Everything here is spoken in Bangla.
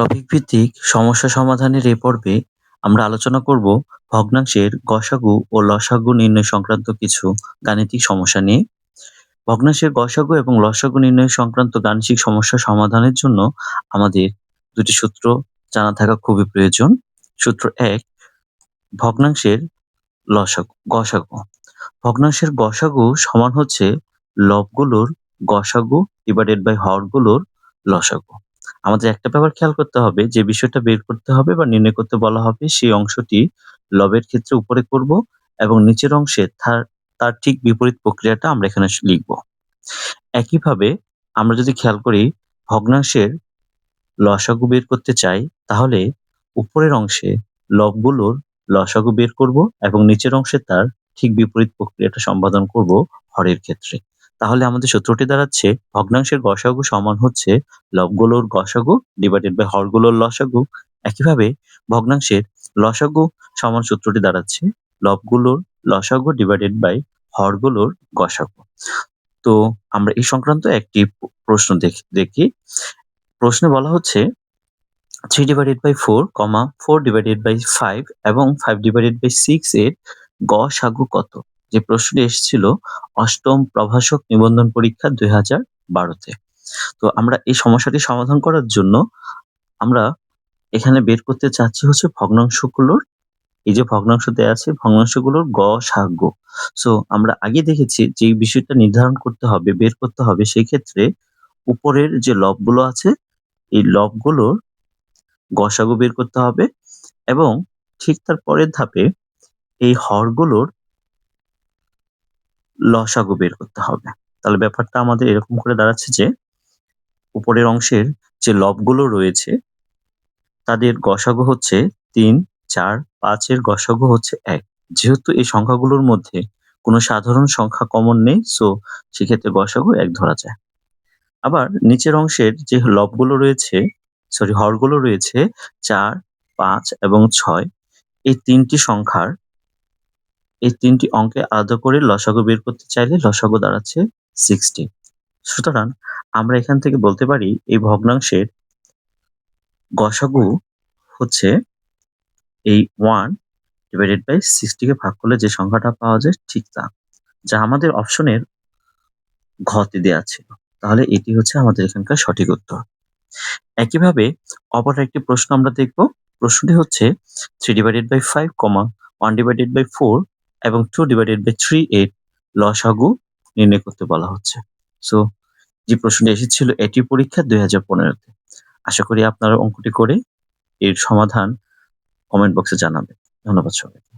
টপিক ভিত্তিক সমস্যা সমাধানের এ পর্বে আমরা আলোচনা করব ভগ্নাংশের গসাগু ও লসাগু নির্ণয় সংক্রান্ত কিছু গাণিতিক সমস্যা নিয়ে। ভগ্নাংশের গসাগু এবং লসাগু নির্ণয় সংক্রান্ত গাণিতিক সমস্যা সমাধানের জন্য আমাদের দুটি সূত্র জানা থাকা খুবই প্রয়োজন। সূত্র এক, ভগ্নাংশের লসাগু, গসাগু। ভগ্নাংশের গসাগু সমান হচ্ছে লবগুলোর গসাগু ডিভাইডেড বাই হরগুলোর লসাগু। আমাদের একটা ব্যাপার খেয়াল করতে হবে, যে বিষয়টা বের করতে হবে বা নির্ণয় করতে বলা হবে সেই অংশটি লবের ক্ষেত্রে উপরে করব এবং নিচের অংশে তার তার ঠিক বিপরীত প্রক্রিয়াটা আমরা এখানে লিখব। একইভাবে আমরা যদি খেয়াল করি, ভগ্নাংশের লসাগু বের করতে চাই, তাহলে উপরের অংশে লবগুলোর লসাগু বের করব এবং নিচের অংশে তার ঠিক বিপরীত প্রক্রিয়াটা সম্পাদন করব হরের ক্ষেত্রে। তাহলে আমাদের সূত্রটি দাঁড়াচ্ছে, ভগ্নাংশের গসাগু সমান হচ্ছে লবগুলোর গসাগু ডিভাইডেড বাই হরগুলোর লসাগু। একইভাবে ভগ্নাংশের লসাগু সমান সূত্রটি দাঁড়াচ্ছে, লবগুলোর লসাগু ডিভাইডেড বাই হরগুলোর গসাগু। তো আমরা এই সংক্রান্ত একটি প্রশ্ন দেখি প্রশ্নে বলা হচ্ছে three divided by four comma four divided by five এবং ফাইভ ডিভাইডেড বাই সিক্স এর গসাগু কত? যে প্রশ্নটি এসেছিল, অষ্টম প্রভাষক নিবন্ধন পরীক্ষা দুই হাজার বারোতে। তো আমরা এই সমস্যাটি সমাধান করার জন্য আমরা এখানে বের করতে চাচ্ছি হচ্ছে ভগ্নাংশগুলোর, এই যে ভগ্নাংশ দেওয়া আছে, ভগ্নাংশগুলোর গ সাগ্য সো আমরা আগে দেখেছি যে বিষয়টা নির্ধারণ করতে হবে, বের করতে হবে সেই ক্ষেত্রে উপরের যে লবগুলো আছে, এই লবগুলোর গসাগু বের করতে হবে এবং ঠিক তার পরের ধাপে এই হরগুলোর লসাগু বের করতে হবে। তাহলে ব্যাপারটা আমাদের এরকম করে দাঁড়াচ্ছে যে, উপরের অংশের যে লবগুলো রয়েছে, তাদের গসাগু হচ্ছে তিন, চার, পাঁচের গসাগু হচ্ছে এক। যেহেতু এই সংখ্যাগুলোর মধ্যে কোনো সাধারণ সংখ্যা কমন নেই সো সেক্ষেত্রে গসাগু এক ধরা যায়। আবার নিচের অংশের যে লবগুলো রয়েছে সরি হরগুলো রয়েছে চার, পাঁচ এবং ছয়, এই তিনটি সংখ্যার এই তিনটি অঙ্কে আলাদা করে লসাগু বের করতে চাইলে লসাগু দাঁড়াচ্ছে সিক্সটি সুতরাং আমরা এখান থেকে বলতে পারি এই ভগ্নাংশের গসাগু হচ্ছে এই ওয়ান ডিভাইডেড বাই সিক্সটিকে ভাগ করলে যে সংখ্যাটা পাওয়া যায় ঠিক তা, যা আমাদের অপশনের ঘতে দেওয়া ছিল। তাহলে এটি হচ্ছে আমাদের এখানকার সঠিক উত্তর। একইভাবে অপর একটি প্রশ্ন আমরা দেখব। প্রশ্নটি হচ্ছে three divided by five comma one divided by four এবং two divided by three eight লসাগু নির্ণয় করতে বলা হচ্ছে। সো যে প্রশ্নটি এসেছিল, এটি পরীক্ষা দুই হাজার পনেরোতে। আশা করি আপনারা অঙ্কটি করে এর সমাধান কমেন্ট বক্সে জানাবেন। ধন্যবাদ সবাইকে।